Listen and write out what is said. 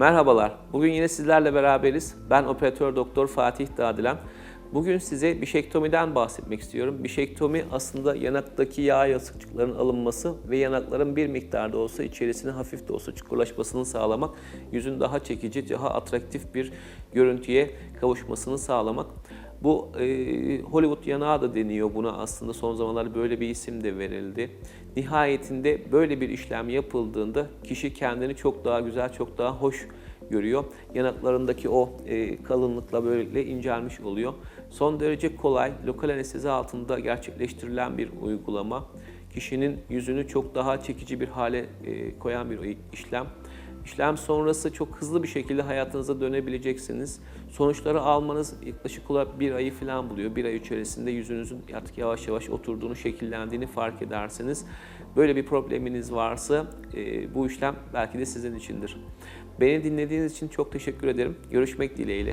Merhabalar. Bugün yine sizlerle beraberiz. Ben operatör doktor Fatih Dağdilen. Bugün size bişektomiden bahsetmek istiyorum. Bişektomi aslında yanaktaki yağ yasıkçıkların alınması ve yanakların bir miktarda olsa içerisine hafif de olsa çukurlaşmasını sağlamak, yüzün daha çekici, daha atraktif bir görüntüye kavuşmasını sağlamak. Bu e, Hollywood yanağı da deniyor buna aslında son zamanlarda böyle bir isim de verildi. Nihayetinde böyle bir işlem yapıldığında kişi kendini çok daha güzel, çok daha hoş görüyor. Yanaklarındaki o e, kalınlıkla böyle incelmiş oluyor. Son derece kolay, lokal anestezi altında gerçekleştirilen bir uygulama. Kişinin yüzünü çok daha çekici bir hale e, koyan bir işlem. İşlem sonrası çok hızlı bir şekilde hayatınıza dönebileceksiniz. Sonuçları almanız yaklaşık olarak bir ayı falan buluyor. Bir ay içerisinde yüzünüzün artık yavaş yavaş oturduğunu, şekillendiğini fark edersiniz. Böyle bir probleminiz varsa e, bu işlem belki de sizin içindir. Beni dinlediğiniz için çok teşekkür ederim. Görüşmek dileğiyle.